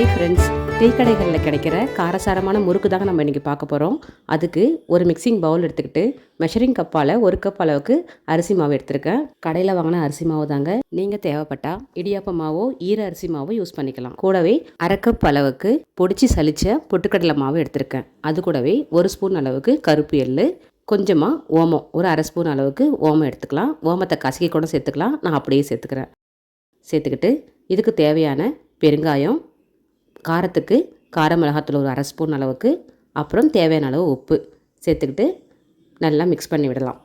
Tea கடைகளில் கிடைக்கிற காரசாரமான முறுக்கு தாங்க நம்ம இன்றைக்கி பார்க்க போகிறோம் அதுக்கு ஒரு மிக்சிங் பவுல் எடுத்துக்கிட்டு மெஷரிங் கப்பால் ஒரு கப் அளவுக்கு அரிசி மாவு எடுத்திருக்கேன். கடையில் வாங்கின அரிசி மாவு தாங்க. நீங்கள் தேவைப்பட்டால் இடியாப்ப மாவோ ஈர அரிசி மாவோ யூஸ் பண்ணிக்கலாம். கூடவே அரை கப் அளவுக்கு பொடிச்சு சலிச்ச பொட்டுக்கடலை மாவு எடுத்திருக்கேன். அது கூடவே ஒரு ஸ்பூன் அளவுக்கு கருப்பு எள்ளு கொஞ்சமாக ஓமம் ஒரு அரை ஸ்பூன் அளவுக்கு ஓமம் எடுத்துக்கலாம். ஓமத்தை கசக்கி கூட சேர்த்துக்கலாம். நான் அப்படியே சேர்த்துக்கிறேன். சேர்த்துக்கிட்டு இதுக்கு தேவையான பெருங்காயம் காரத்துக்கு கார மிளகாத்தூள் ஒரு அரை ஸ்பூன் அளவுக்கு அப்புறம் தேவையான அளவு உப்பு சேர்த்துக்கிட்டு நல்லா மிக்ஸ் பண்ணி விடலாம்.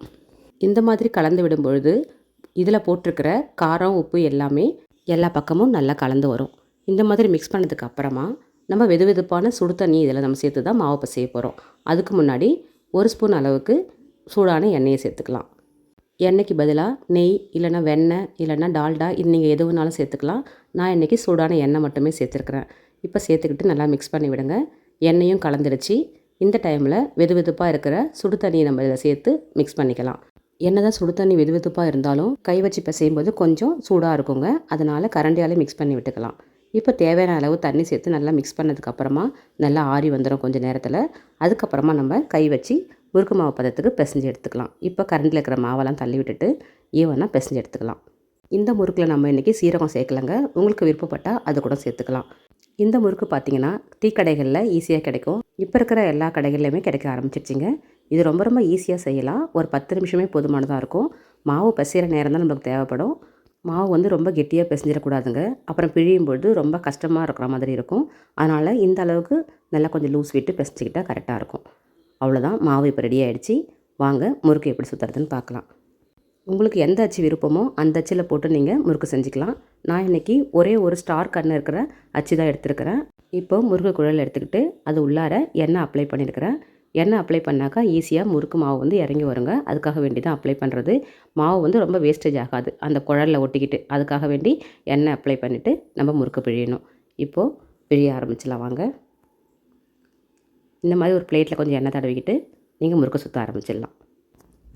இந்த மாதிரி கலந்து விடும் பொழுது இதில் போட்டிருக்கிற காரம் உப்பு எல்லாமே எல்லா பக்கமும் நல்லா கலந்து வரும். இந்த மாதிரி மிக்ஸ் பண்ணதுக்கு அப்புறமா நம்ம வெது வெதுப்பான சுடு தண்ணி இதில் நம்ம சேர்த்து தான் மாவு பசைய போகிறோம் அதுக்கு முன்னாடி ஒரு ஸ்பூன் அளவுக்கு சூடான எண்ணெயை சேர்த்துக்கலாம். எண்ணெய்க்கு பதிலாக நெய் இல்லைன்னா வெண்ணெய் இல்லைன்னா டால்டா இது நீங்கள் எது வேணாலும் சேர்த்துக்கலாம். நான் இன்றைக்கி சூடான எண்ணெய் மட்டுமே சேர்த்துருக்குறேன். இப்போ சேர்த்துக்கிட்டு நல்லா மிக்ஸ் பண்ணி விடுங்க. எண்ணெயும் கலந்துடுச்சு. இந்த டைமில் வெது வெதுப்பாக இருக்கிற சுடு தண்ணியை நம்ம இதில் சேர்த்து மிக்ஸ் பண்ணிக்கலாம். என்ன தான் சுடு தண்ணி வெது வெதுப்பாக இருந்தாலும் கை வச்சு பிசையும்போது கொஞ்சம் சூடாக இருக்குங்க. அதனால் கரண்டியாலே மிக்ஸ் பண்ணி விட்டுக்கலாம். இப்போ தேவையான அளவு தண்ணி சேர்த்து நல்லா மிக்ஸ் பண்ணதுக்கப்புறமா நல்லா ஆறி வந்துடும் கொஞ்சம் நேரத்தில். அதுக்கப்புறமா நம்ம கை வச்சு முறுக்கு மாவு பதத்துக்கு பிசைஞ்சு எடுத்துக்கலாம். இப்போ கரண்டில் இருக்கிற மாவெல்லாம் தள்ளி விட்டுட்டு ஈவனாக பிசைஞ்சு எடுத்துக்கலாம். இந்த முறுக்கில் நம்ம இன்றைக்கி சீரகம் சேர்க்கலங்க. உங்களுக்கு விருப்பப்பட்டால் அது கூட சேர்த்துக்கலாம். இந்த முறுக்கு பார்த்தீங்கன்னா டீ கடைகளில் ஈஸியாக கிடைக்கும். இப்போ இருக்கிற எல்லா கடைகள்லையுமே கிடைக்க ஆரம்பிச்சிருச்சிங்க. இது ரொம்ப ரொம்ப ஈஸியாக செய்யலாம். ஒரு பத்து நிமிஷமே போதுமானதாக இருக்கும். மாவு பிசைகிற நேரம் தான் நம்மளுக்கு தேவைப்படும். மாவு வந்து ரொம்ப கெட்டியாக பிசைஞ்சிடக்கூடாதுங்க. அப்புறம் பிழியும் பொழுது ரொம்ப கஷ்டமாக இருக்கிற மாதிரி இருக்கும். அதனால் இந்த அளவுக்கு நல்லா கொஞ்சம் லூஸ் விட்டு பிசைஞ்சிக்கிட்டால் கரெக்டாக இருக்கும். அவ்வளோதான். மாவு இப்போ ரெடி ஆகிடுச்சி வாங்க முறுக்கு எப்படி சுற்றுறதுன்னு பார்க்கலாம். உங்களுக்கு எந்த அச்சு விருப்பமோ அந்த அச்சில் போட்டு நீங்கள் முறுக்கு செஞ்சுக்கலாம். நான் இன்றைக்கி ஒரே ஒரு ஸ்டார் கண்ணு இருக்கிற அச்சு தான் எடுத்துருக்கிறேன். இப்போ முறுக்கு குழல் எடுத்துக்கிட்டு அது உள்ளார எண்ணெய் அப்ளை பண்ணியிருக்கிறேன். எண்ணெய் அப்ளை பண்ணாக்கா ஈஸியாக முறுக்கு மாவு வந்து இறங்கி வருங்க. அதுக்காக வேண்டி தான் அப்ளை பண்ணுறது மாவு வந்து ரொம்ப வேஸ்டேஜ் ஆகாது. அந்த குழலில் ஒட்டிக்கிட்டு அதுக்காக வேண்டி எண்ணெய் அப்ளை பண்ணிவிட்டு நம்ம முறுக்கு பிழியணும். இப்போது பிழிய ஆரம்பிச்சிடலாம் வாங்க. இந்த மாதிரி ஒரு பிளேட்டில் கொஞ்சம் எண்ணெய் தடவிக்கிட்டு நீங்கள் முறுக்கு சுற்ற ஆரம்பிச்சிடலாம்.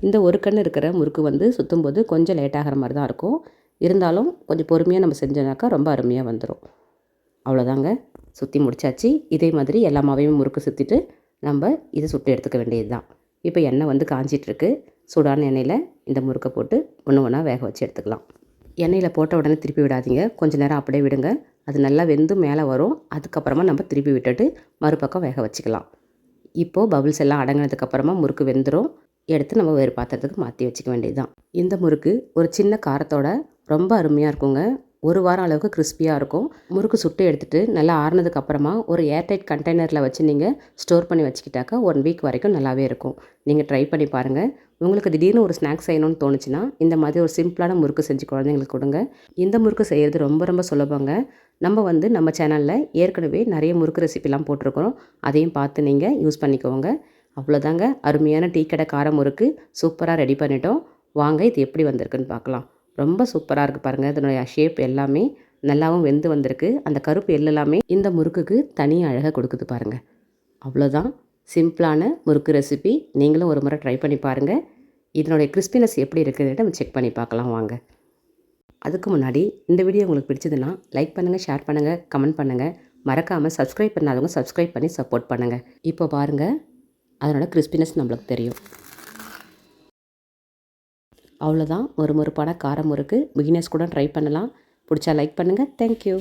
இந்த ஒரு கண் இருக்கிற முறுக்கு வந்து சுற்றும்போது கொஞ்சம் லேட் ஆகிற மாதிரி தான் இருக்கும். இருந்தாலும் கொஞ்சம் பொறுமையாக நம்ம செஞ்சோனாக்கா ரொம்ப அருமையாக வந்துடும் அவ்வளோதாங்க சுற்றி முடிச்சாச்சு. இதே மாதிரி எல்லா மாவையும் முறுக்கு சுற்றிட்டு நம்ம இதை சுட்டு எடுத்துக்க வேண்டியது தான் இப்போ எண்ணெய் வந்து காஞ்சிட்ருக்கு சூடான எண்ணெயில் இந்த முறுக்கை போட்டு ஒன்று ஒன்றா வேக வச்சு எடுத்துக்கலாம். எண்ணெயில் போட்ட உடனே திருப்பி விடாதீங்க. கொஞ்சம் நேரம் அப்படியே விடுங்க. அது நல்லா வெந்து மேலே வரும். அதுக்கப்புறமா நம்ம திருப்பி விட்டுட்டு மறுபக்கம் வேக வச்சுக்கலாம். இப்போது பபுள்ஸ் எல்லாம் அடங்கினதுக்கப்புறமா முறுக்கு வெந்துடும் எடுத்து நம்ம வேறு பாத்திரத்துக்கு மாற்றி வச்சுக்க வேண்டியது தான் இந்த முறுக்கு ஒரு சின்ன காரத்தோட ரொம்ப அருமையாக இருக்குங்க. ஒரு வாரம் அளவுக்கு கிறிஸ்பியாக இருக்கும். முறுக்கு சுட்டு எடுத்துகிட்டு நல்லா ஆறுனதுக்கு அப்புறமா ஒரு ஏர்டைட் கண்டெய்னரில் வச்சு நீங்கள் ஸ்டோர் பண்ணி வச்சுக்கிட்டாக்கா ஒன் வீக் வரைக்கும் நல்லாவே இருக்கும். நீங்கள் ட்ரை பண்ணி பாருங்கள் உங்களுக்கு திடீர்னு ஒரு ஸ்நாக்ஸ் செய்யணும்னு தோணுச்சுன்னா இந்த மாதிரி ஒரு சிம்பிளான முறுக்கு செஞ்சு குழந்தைங்களுக்கு கொடுங்க. இந்த முறுக்கு செய்கிறது ரொம்ப ரொம்ப சுலபங்க. நம்ம வந்து நம்ம சேனலில் ஏற்கனவே நிறைய முறுக்கு ரெசிபிலாம் போட்டிருக்கிறோம். அதையும் பார்த்து நீங்கள் யூஸ் பண்ணிக்கோங்க. அவ்வளோதாங்க. அருமையான டீ கடை காரம் முறுக்கு சூப்பராக ரெடி பண்ணிட்டோம். வாங்க இது எப்படி வந்திருக்குன்னு பார்க்கலாம். ரொம்ப சூப்பராக இருக்குது பாருங்கள் இதனுடைய ஷேப் எல்லாமே நல்லாவும் வெந்து வந்திருக்கு. அந்த கருப்பு எள் எல்லாமே இந்த முறுக்குக்கு தனி அழகாக கொடுக்குது பாருங்கள் அவ்வளோதான். சிம்பிளான முறுக்கு ரெசிபி நீங்களும் ஒரு முறை ட்ரை பண்ணி பாருங்கள் இதனுடைய கிறிஸ்பினஸ் எப்படி இருக்குதுன்னு நம்ம செக் பண்ணி பார்க்கலாம். வாங்க. அதுக்கு முன்னாடி இந்த வீடியோ உங்களுக்கு பிடிச்சதுன்னா லைக் பண்ணுங்கள் ஷேர் பண்ணுங்கள் கமெண்ட் பண்ணுங்கள் மறக்காமல் சப்ஸ்கிரைப் பண்ணாதவங்க சப்ஸ்கிரைப் பண்ணி சப்போர்ட் பண்ணுங்கள் இப்போ பாருங்கள் அதனால் கிறிஸ்பினஸ் நம்மளுக்கு தெரியும். அவ்வளோதான் ஒரு முறுப்பான காரம் முறுக்கு. பிகினர்ஸ் கூட ட்ரை பண்ணலாம். பிடிச்சா லைக் பண்ணுங்கள் தேங்க்யூ